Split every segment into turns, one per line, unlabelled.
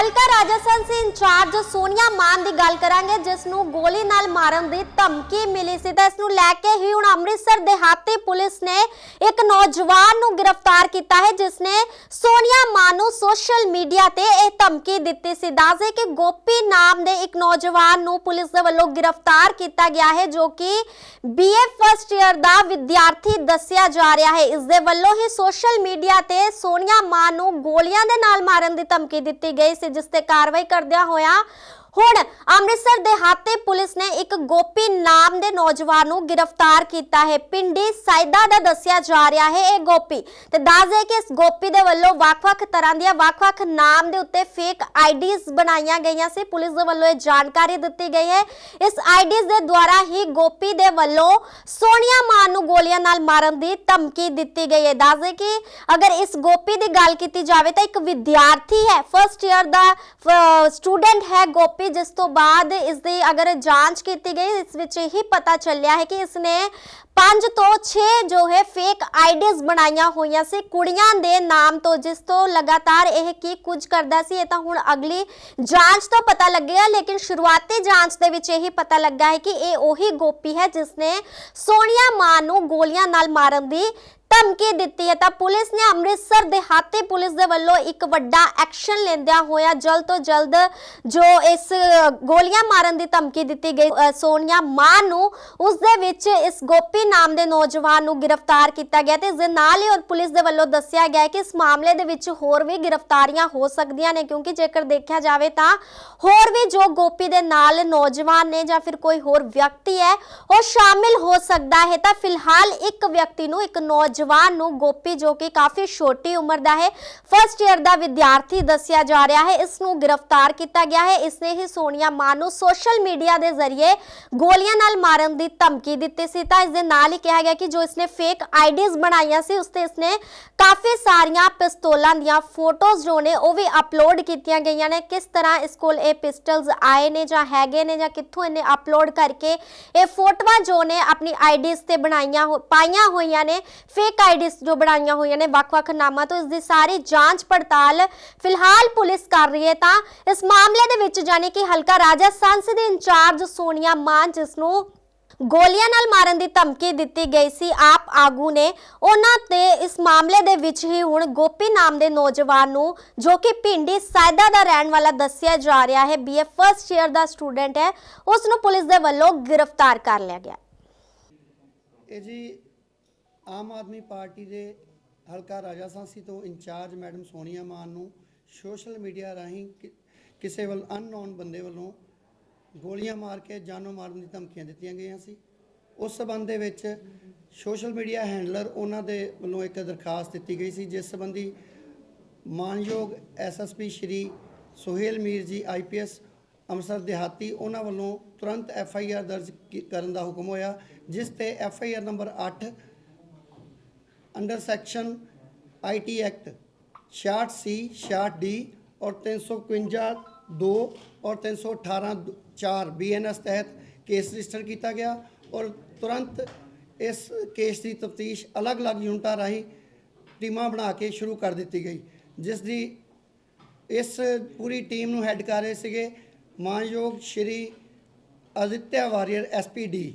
ਹਲਕਾ ਰਾਜਸਥਾਨ ਸੇ ਇੰਚਾਰਜ ਸੋਨੀਆ ਮਾਨ ਦੀ ਗੱਲ ਕਰਾਂਗੇ ਜਿਸ ਨੂੰ ਗੋਲੀ ਨਾਲ ਮਾਰਨ ਦੀ ਧਮਕੀ ਮਿਲੀ ਸੀ। ਤਾਂ ਇਸ ਨੂੰ ਲੈ ਕੇ ਹੀ ਹੁਣ ਅੰਮ੍ਰਿਤਸਰ ਦੇਹਾਤੀ ਪੁਲਿਸ ਨੇ ਇੱਕ ਨੌਜਵਾਨ ਨੂੰ ਗ੍ਰਿਫਤਾਰ ਕੀਤਾ ਹੈ ਜਿਸ ਨੇ ਸੋਨੀਆ ਮਾਨ ਨੂੰ ਸੋਸ਼ਲ ਮੀਡੀਆ ਤੇ ਇਹ ਧਮਕੀ ਦਿੱਤੀ ਸੀ। ਦੱਸਦੇ ਕਿ ਗੋਪੀ ਨਾਮ ਦੇ ਇੱਕ ਨੌਜਵਾਨ ਨੂੰ ਪੁਲਿਸ ਦੇ ਵੱਲੋਂ ਗ੍ਰਿਫਤਾਰ ਕੀਤਾ ਗਿਆ ਹੈ, ਜੋ ਕਿ ਬੀਏ ਫਸਟ ਇਅਰ ਦਾ ਵਿਦਿਆਰਥੀ ਦੱਸਿਆ ਜਾ ਰਿਹਾ ਹੈ। ਇਸ ਦੇ ਵੱਲੋਂ ਹੀ ਸੋਸ਼ਲ ਮੀਡੀਆ ਤੇ ਸੋਨੀਆ ਮਾਨ ਨੂੰ ਗੋਲੀਆਂ ਦੇ ਨਾਲ ਮਾਰਨ ਦੀ ਧਮਕੀ ਦਿੱਤੀ ਗਈ ਸੀ ਜਿਸ ਤੇ ਕਾਰਵਾਈ ਕਰਦਿਆਂ ਹੋਇਆ ਹੁਣ ਅੰਮ੍ਰਿਤਸਰ ਦੇਹਾਤੇ ਪੁਲਿਸ ਨੇ ਇੱਕ ਗੋਪੀ ਨਾਮ ਦੇ ਨੌਜਵਾਨ ਨੂੰ ਗ੍ਰਿਫਤਾਰ ਕੀਤਾ ਹੈ। ਪਿੰਡੀ ਸਾਇਦਾ ਦਾ ਦੱਸਿਆ ਜਾ ਰਿਹਾ ਹੈ ਇਹ ਗੋਪੀ ਤੇ ਦੱਸਦੇ ਕਿ ਇਸ ਗੋਪੀ ਦੇ ਵੱਲੋਂ ਵੱਖ-ਵੱਖ ਤਰ੍ਹਾਂ ਦੀਆਂ ਵੱਖ-ਵੱਖ ਨਾਮ ਦੇ ਉੱਤੇ ਫੇਕ ਆਈਡੀਜ਼ ਬਣਾਈਆਂ ਗਈਆਂ ਸੀ। ਪੁਲਿਸ ਦੇ ਵੱਲੋਂ ਇਹ ਜਾਣਕਾਰੀ ਦਿੱਤੀ ਗਈ ਹੈ। ਇਸ ਆਈਡੀਜ਼ ਦੇ ਦੁਆਰਾ ਹੀ ਗੋਪੀ ਦੇ ਵੱਲੋਂ ਸੋਨੀਆ ਮਾਨ ਨੂੰ ਗੋਲੀਆਂ ਨਾਲ ਮਾਰਨ ਦੀ ਧਮਕੀ ਦਿੱਤੀ ਗਈ ਹੈ। ਦੱਸਦੇ ਕਿ ਅਗਰ ਇਸ ਗੋਪੀ ਦੀ ਗੱਲ ਕੀਤੀ ਜਾਵੇ ਤਾਂ ਇੱਕ ਵਿਦਿਆਰਥੀ ਹੈ ਫਰਸਟ ਇਅਰ ਦਾ ਸਟੂਡੈਂਟ ਹੈ ਗੋਪੀ। ਜਿਸ ਤੋਂ ਬਾਅਦ ਇਸ ਦੀ ਅਗਰ ਜਾਂਚ ਕੀਤੀ ਗਈ, ਇਸ ਵਿੱਚ ਹੀ ਪਤਾ ਚੱਲਿਆ ਹੈ ਕਿ ਇਸ ਨੇ 5 ਤੋਂ 6 ਜੋ ਹੈ ਫੇਕ ਆਈਡੀਜ਼ ਬਣਾਈਆਂ ਹੋਈਆਂ ਸੀ ਕੁੜੀਆਂ ਦੇ ਨਾਮ ਤੋਂ, ਜਿਸ ਤੋਂ ਲਗਾਤਾਰ ਇਹ ਕੀ ਕੁਝ ਕਰਦਾ ਸੀ, ਇਹ ਤਾਂ ਹੁਣ ਅਗਲੀ ਜਾਂਚ ਤੋਂ ਪਤਾ ਲੱਗੇਗਾ ਲੇਕਿਨ ਸ਼ੁਰੂਆਤੀ ਜਾਂਚ ਦੇ ਵਿੱਚ ਇਹ ਪਤਾ ਲੱਗਾ ਹੈ ਕਿ ਇਹ ਉਹੀ ਗੋਪੀ ਹੈ ਜਿਸ ਨੇ ਸੋਨੀਆ ਮਾਨ ਨੂੰ ਗੋਲੀਆਂ ਨਾਲ ਮਾਰਨ ਦੀ ਧਮਕੀ ਦਿੱਤੀ ਹੈ ਤਾਂ ਪੁਲਿਸ ਨੇ ਅੰਮ੍ਰਿਤਸਰ ਦੇਹਾਤੀ ਪੁਲਿਸ ਦੇ ਵੱਲੋਂ ਇੱਕ ਵੱਡਾ ਐਕਸ਼ਨ ਲੈਂਦਿਆਂ ਹੋਇਆ ਜਲਦ ਤੋਂ ਜਲਦ ਜੋ ਇਸ ਗੋਲੀਆਂ ਮਾਰਨ ਦੀ ਧਮਕੀ ਦਿੱਤੀ ਗਈ ਸੋਨੀਆ ਮਾਨ ਨੂੰ ਉਸ ਦੇ ਵਿੱਚ ਇਸ ਗੋਪੀ ਨਾਮ ਦੇ ਨੌਜਵਾਨ ਨੂੰ ਗ੍ਰਿਫਤਾਰ ਕੀਤਾ ਗਿਆ ਤੇ ਇਸ ਦੇ ਨਾਲ ਹੀ ਉਹ ਪੁਲਿਸ ਦੇ ਵੱਲੋਂ ਦੱਸਿਆ ਗਿਆ ਕਿ ਇਸ ਮਾਮਲੇ ਦੇ ਵਿੱਚ ਹੋਰ ਵੀ ਗ੍ਰਿਫਤਾਰੀਆਂ ਹੋ ਸਕਦੀਆਂ ਨੇ ਕਿਉਂਕਿ ਜੇਕਰ ਦੇਖਿਆ ਜਾਵੇ ਤਾਂ ਹੋਰ ਵੀ ਜੋ ਗੋਪੀ ਦੇ ਨਾਲ ਨੌਜਵਾਨ ਨੇ ਜਾਂ ਫਿਰ ਕੋਈ ਹੋਰ ਵਿਅਕਤੀ ਹੈ, ਉਹ ਸ਼ਾਮਿਲ ਹੋ ਸਕਦਾ ਹੈ ਤਾਂ ਫਿਲਹਾਲ ਇੱਕ ਵਿਅਕਤੀ ਨੂੰ ਇੱਕ ਨੌਜਵਾਨ ਨੂੰ ਗੋਪੀ ਜੋ ਕਿ ਕਾਫੀ ਛੋਟੀ ਉਮਰ ਦਾ ਹੈ ਫਸਟ ਈਅਰ ਦਾ ਵਿਦਿਆਰਥੀ ਦੱਸਿਆ ਜਾ ਰਿਹਾ ਹੈ। ਇਸ ਨੂੰ ਗ੍ਰਿਫਤਾਰ ਕੀਤਾ ਗਿਆ ਹੈ। ਇਸ ਨੇ ਹੀ ਸੋਨੀਆ ਮਾਨ ਨੂੰ ਸੋਸ਼ਲ ਮੀਡੀਆ ਦੇ ਜ਼ਰੀਏ ਗੋਲੀਆਂ ਨਾਲ ਮਾਰਨ ਦੀ ਧਮਕੀ ਦਿੱਤੀ ਸੀ। ਤਾਂ ਇਸ ਦੇ ਨਾਲ ਹੀ ਕਿਹਾ ਗਿਆ ਕਿ ਜੋ ਇਸਨੇ ਫੇਕ ਆਈਡੀਜ਼ ਬਣਾਈਆਂ ਸੀ, ਉਸ ਤੇ ਇਸਨੇ ਕਾਫੀ ਸਾਰੀਆਂ ਪਿਸਤੌਲਾਂ ਦੀਆਂ ਫੋਟੋਜ਼ ਜੋ ਨੇ, ਉਹ ਵੀ ਅਪਲੋਡ ਕੀਤੀਆਂ ਗਈਆਂ ਨੇ। ਕਿਸ ਤਰ੍ਹਾਂ ਇਸ ਕੋਲ ਇਹ ਪਿਸਟਲਸ ਆਏ ਨੇ ਜਾਂ ਹੈਗੇ ਨੇ ਜਾਂ ਕਿੱਥੋਂ ਇਹਨੇ ਅਪਲੋਡ ਕਰਕੇ ਇਹ ਫੋਟੋਆਂ ਜੋ ਨੇ ਆਪਣੀ ਆਈਡੀਜ਼ ਤੇ ਬਣਾਈਆਂ ਪਾਈਆਂ ਹੋਈਆਂ ਨੇ ਫੇਕ ਆਈਡੀਜ਼ ਜੋ ਬਣਾਈਆਂ ਹੋਈਆਂ ਨੇ, ਵੱਖ-ਵੱਖ ਨਾਮਾਂ ਤੋਂ, ਇਸ ਦੀ ਸਾਰੀ ਜਾਂਚ ਪੜਤਾਲ ਫਿਲਹਾਲ ਪੁਲਿਸ ਕਰ ਰਹੀ ਹੈ। ਤਾਂ ਇਸ ਮਾਮਲੇ ਦੇ ਵਿੱਚ ਜਾਨੀ ਕਿ ਹਲਕਾ ਰਾਜਸਥਾਨ ਦੇ ਇੰਚਾਰਜ ਸੋਨੀਆ ਮਾਨ, ਜਿਸ ਨੂੰ ਗੋਲੀਆਂ ਨਾਲ ਮਾਰਨ ਦੀ ਧਮਕੀ ਦਿੱਤੀ ਗਈ ਸੀ, ਆਪ ਆਗੂ ਨੇ, ਉਹਨਾਂ ਤੇ ਇਸ ਮਾਮਲੇ ਦੇ ਵਿੱਚ ਹੀ ਹੁਣ ਗੋਪੀ ਨਾਮ ਦੇ ਨੌਜਵਾਨ ਨੂੰ, ਜੋ ਕਿ ਪਿੰਡੀ ਸਾਇਦਾ ਦਾ ਰਹਿਣ ਵਾਲਾ ਦੱਸਿਆ ਜਾ ਰਿਹਾ ਹੈ ਬੀਏ ਫਰਸਟ ਈਅਰ ਦਾ ਸਟੂਡੈਂਟ ਹੈ, ਉਸ ਨੂੰ ਪੁਲਿਸ ਦੇ ਵੱਲੋਂ ਗ੍ਰਿਫਤਾਰ ਕਰ ਲਿਆ ਗਿਆ।
ਇਹ ਜੀ ਆਮ ਆਦਮੀ ਪਾਰਟੀ ਦੇ ਹਲਕਾ ਰਾਜਾਸਾਂਸੀ ਤੋਂ ਇੰਚਾਰਜ ਮੈਡਮ ਸੋਨੀਆ ਮਾਨ ਨੂੰ ਸੋਸ਼ਲ ਮੀਡੀਆ ਰਾਹੀਂ ਕਿ- ਕਿਸੇ ਵੱਲ ਅਨਨੋਨ ਬੰਦੇ ਵੱਲੋਂ ਗੋਲੀਆਂ ਮਾਰ ਕੇ ਜਾਨੋਂ ਮਾਰਨ ਦੀ ਧਮਕੀਆਂ ਦਿੱਤੀਆਂ ਗਈਆਂ ਸੀ। ਉਸ ਸਬੰਧ ਦੇ ਵਿੱਚ ਸੋਸ਼ਲ ਮੀਡੀਆ ਹੈਂਡਲਰ ਉਹਨਾਂ ਦੇ ਵੱਲੋਂ ਇੱਕ ਦਰਖਾਸਤ ਦਿੱਤੀ ਗਈ ਸੀ, ਜਿਸ ਸੰਬੰਧੀ ਮਾਨਯੋਗ ਐਸਐਸਪੀ ਸ਼੍ਰੀ ਸੁਹੇਲ ਮੀਰ ਜੀ ਆਈਪੀਐਸ ਅੰਮ੍ਰਿਤਸਰ ਦਿਹਾਤੀ ਉਹਨਾਂ ਵੱਲੋਂ ਤੁਰੰਤ ਐਫਆਈਆਰ ਦਰਜ ਕੀ- ਕਰਨ ਦਾ ਹੁਕਮ ਹੋਇਆ, ਜਿਸ ਤੇ FIR number 8 under section IT act 66 C 66 D ਔਰ 351 2 ਔਰ 318 4 ਬੀਐਨਐਸ ਤਹਿਤ ਕੇਸ ਰਜਿਸਟਰ ਕੀਤਾ ਗਿਆ ਔਰ ਤੁਰੰਤ ਇਸ ਕੇਸ ਦੀ ਤਫਤੀਸ਼ ਅਲੱਗ-ਅਲੱਗ ਯੂਨਿਟਾਂ ਰਾਹੀਂ ਟੀਮਾਂ ਬਣਾ ਕੇ ਸ਼ੁਰੂ ਕਰ ਦਿੱਤੀ ਗਈ, ਜਿਸ ਦੀ ਇਸ ਪੂਰੀ ਟੀਮ ਨੂੰ ਹੈੱਡ ਕਰ ਰਹੇ ਸੀਗੇ ਮਾਨਯੋਗ ਸ਼੍ਰੀ ਅਦਿੱਤਿਆ ਵਾਰੀਅਰ ਐਸਪੀਡੀ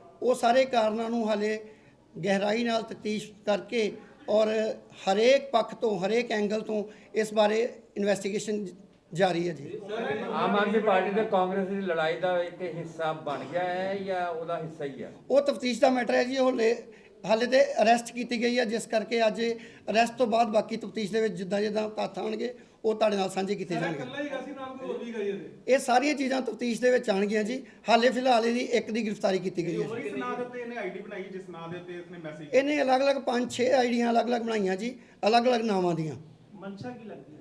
ਉਹ ਸਾਰੇ ਕਾਰਨਾਂ ਨੂੰ ਹਾਲੇ ਗਹਿਰਾਈ ਨਾਲ ਤਫਤੀਸ਼ ਕਰਕੇ ਔਰ ਹਰੇਕ ਪੱਖ ਤੋਂ ਹਰੇਕ ਐਂਗਲ ਤੋਂ ਇਸ ਬਾਰੇ ਇਨਵੈਸਟੀਗੇਸ਼ਨ ਜਾਰੀ ਹੈ ਜੀ।
ਆਮ ਆਦਮੀ ਪਾਰਟੀ ਤੇ ਕਾਂਗਰਸ ਦੀ ਲੜਾਈ ਦਾ ਇੱਕ ਹਿੱਸਾ ਬਣ ਗਿਆ ਹੈ ਜਾਂ ਉਹਦਾ ਹਿੱਸਾ ਹੀ ਹੈ?
ਉਹ ਤਫਤੀਸ਼ ਦਾ ਮੈਟਰ ਹੈ ਜੀ ਉਹ ਹਾਲੇ ਤੇ ਅਰੈਸਟ ਕੀਤੀ ਗਈ ਹੈ ਜਿਸ ਕਰਕੇ ਅੱਜ ਅਰੈਸਟ ਤੋਂ ਬਾਅਦ ਬਾਕੀ ਤਫਤੀਸ਼ ਦੇ ਵਿੱਚ ਜਿੱਦਾਂ ਜਿੱਦਾਂ ਤੱਥ ਆਉਣਗੇ ਉਹ ਤੁਹਾਡੇ ਨਾਲ ਸਾਂਝੇ ਕੀਤੇ ਜਾਣਗੇ।
ਇਕੱਲਾ ਹੀ ਗਿਆ ਸੀ ਨਾਲ ਕੋਈ ਹੋਰ ਵੀ ਗਈ ਇਹਦੇ
ਇਹ ਸਾਰੀਆਂ ਚੀਜ਼ਾਂ ਤਫਤੀਸ਼ ਦੇ ਵਿੱਚ ਆਣਗੀਆਂ ਜੀ। ਹਾਲੇ ਫਿਲਹਾਲ ਇਹਦੀ ਇੱਕ ਦੀ ਗ੍ਰਿਫਤਾਰੀ ਕੀਤੀ ਗਈ ਹੈ ਜੀ।
ਕਿਸ ਨਾਂ ਦੇ ਉੱਤੇ ਇਹਨੇ ਆਈਡੀ ਬਣਾਈ ਜਿਸ ਨਾਂ ਦੇ ਉੱਤੇ ਇਸਨੇ ਮੈਸੇਜ
ਇਹਨੇ ਅਲੱਗ-ਅਲੱਗ 5-6 ਆਈਡੀਆਂ ਅਲੱਗ-ਅਲੱਗ ਬਣਾਈਆਂ ਜੀ ਅਲੱਗ-ਅਲੱਗ ਨਾਵਾਂ ਦੀਆਂ।
ਮਨਸ਼ਾ ਕੀ ਲੱਗਦੀ ਹੈ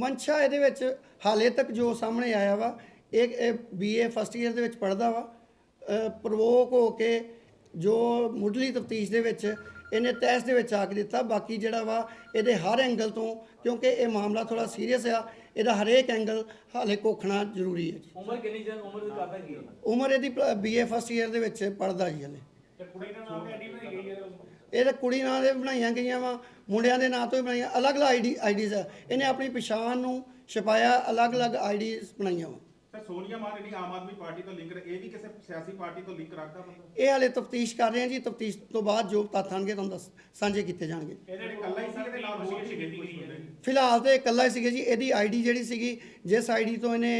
ਮਨਸ਼ਾ ਇਹਦੇ ਵਿੱਚ ਹਾਲੇ ਤੱਕ ਜੋ ਸਾਹਮਣੇ ਆਇਆ ਵਾ ਇਹ ਬੀਏ ਫਸਟ ਈਅਰ ਦੇ ਵਿੱਚ ਪੜਦਾ ਵਾ। ਪ੍ਰਵੋਕ ਹੋ ਕੇ ਜੋ ਮੁੱਢਲੀ ਤਫਤੀਸ਼ ਦੇ ਵਿੱਚ ਇਹਨੇ ਤੈਸ ਦੇ ਵਿੱਚ ਆ ਕੇ ਦਿੱਤਾ। ਬਾਕੀ ਜਿਹੜਾ ਵਾ ਇਹਦੇ ਹਰ ਐਂਗਲ ਤੋਂ ਕਿਉਂਕਿ ਇਹ ਮਾਮਲਾ ਥੋੜਾ ਸੀਰੀਅਸ ਆ ਇਹਦਾ ਹਰੇਕ ਐਂਗਲ ਹਾਲੇ ਕੋਖਣਾ ਜ਼ਰੂਰੀ ਹੈ ਜੀ।
ਉਮਰ ਕਿੰਨੀ ਜਨ ਉਮਰ ਦੀ ਕਰਦਾ ਕੀ ਹੈ?
ਉਮਰ ਇਹਦੀ ਬੀਏ ਫਸਟ ਈਅਰ ਦੇ ਵਿੱਚ ਪੜਦਾ ਜੀ ਹਲੇ।
ਤੇ ਕੁੜੀ ਦਾ ਨਾਮ ਆਈਡੀ ਬਣਾਈ ਗਈ ਇਹਦੇ ਵੱਲੋਂ
ਇਹ ਤਾਂ ਕੁੜੀ ਨਾਂ ਦੇ ਬਣਾਈਆਂ ਗਈਆਂ ਵਾ ਮੁੰਡਿਆਂ ਦੇ ਨਾਂ ਤੋਂ ਹੀ ਬਣਾਈਆਂ ਅਲੱਗ-ਅਲੱਗ ਆਈਡੀ ਆਈਡੀਜ਼ ਆ। ਇਹਨੇ ਆਪਣੀ ਪਛਾਣ ਨੂੰ ਛਪਾਇਆ ਅਲੱਗ-ਅਲੱਗ ਆਈਡੀਜ਼ ਬਣਾਈਆਂ ਵਾ।
ਸਰ ਸੋਨੀਆ ਮਾਨ ਜਿਹੜੀ ਆਮ ਆਦਮੀ ਪਾਰਟੀ ਤੋਂ ਲਿੰਕ ਇਹ ਵੀ ਕਿਸੇ ਸਿਆਸੀ ਪਾਰਟੀ ਤੋਂ ਲਿੰਕ ਰੱਖਦਾ ਬੰਦਾ?
ਇਹ ਹਾਲੇ ਤਫਤੀਸ਼ ਕਰ ਰਹੇ ਹਾਂ ਜੀ ਤਫਤੀਸ਼ ਤੋਂ ਬਾਅਦ ਜੋ ਤੱਥ ਆਉਣਗੇ ਤੁਹਾਨੂੰ ਦੱਸ ਸਾਂਝੇ ਕੀਤੇ ਜਾਣਗੇ।
ਇਹਦੇ
ਜਿਹੜੇ ਇਕੱਲਾ ਹੀ ਸੀ ਇਹਦੇ ਨਾਲ ਹੋਰ ਵੀ ਗਈ ਹੈ
ਫਿਲਹਾਲ ਤੇ ਇਕੱਲਾ ਹੀ ਸੀਗਾ ਜੀ ਇਹਦੀ ਆਈਡੀ ਜਿਹੜੀ ਸੀਗੀ ਜਿਸ ਆਈਡੀ ਤੋਂ ਇਹਨੇ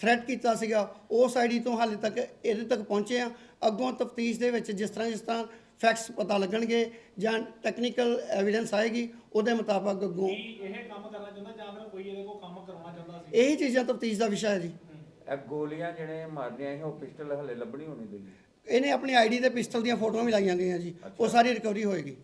ਥ੍ਰੈਟ ਕੀਤਾ ਸੀਗਾ ਉਸ ਆਈਡੀ ਤੋਂ ਹਾਲੇ ਤੱਕ ਇਹਦੇ ਤੱਕ ਪਹੁੰਚੇ ਆ। ਅੱਗੋਂ ਤਫਤੀਸ਼ ਦੇ ਵਿੱਚ ਜਿਸ ਤਰ੍ਹਾਂ ਜਿਸ ਤਰ੍ਹਾਂ ਫੈਕਟਸ ਪਤਾ ਲੱਗਣਗੇ ਜਾਂ ਟੈਕਨੀਕਲ ਐਵੀਡੈਂਸ ਆਏਗੀ ਉਹਦੇ ਮੁਤਾਬਕ ਅੱਗੋਂ
ਇਹ ਕੰਮ ਕਰਨਾ ਚਾਹੁੰਦਾ ਜਾਂ ਫਿਰ ਕੋਈ ਇਹਦੇ ਕੋਲ ਕੰਮ ਕਰਾਉਣਾ ਚਾਹੁੰਦਾ ਸੀ?
ਇਹੀ ਚੀਜ਼ਾਂ ਤਫਤੀਸ਼ ਦਾ ਵਿਸ਼ਾ ਹੈ ਜੀ।
ਇਹ ਗੋਲੀਆਂ ਜਿਹੜੇ ਮਾਰਨੀਆਂ ਸੀ ਉਹ ਪਿਸਟਲ ਹਲੇ ਲੱਭਣੀ ਹੋਣੀ ਤੁਸੀਂ।
ਇਹਨੇ ਆਪਣੀ ਆਈਡੀ ਤੇ ਪਿਸਟਲ ਦੀਆਂ ਫੋਟੋਆਂ ਵੀ ਲਾਈਆਂ ਗਈਆਂ ਜੀ। ਉਹ ਸਾਰੀ ਰਿਕਵਰੀ ਹੋਏਗੀ।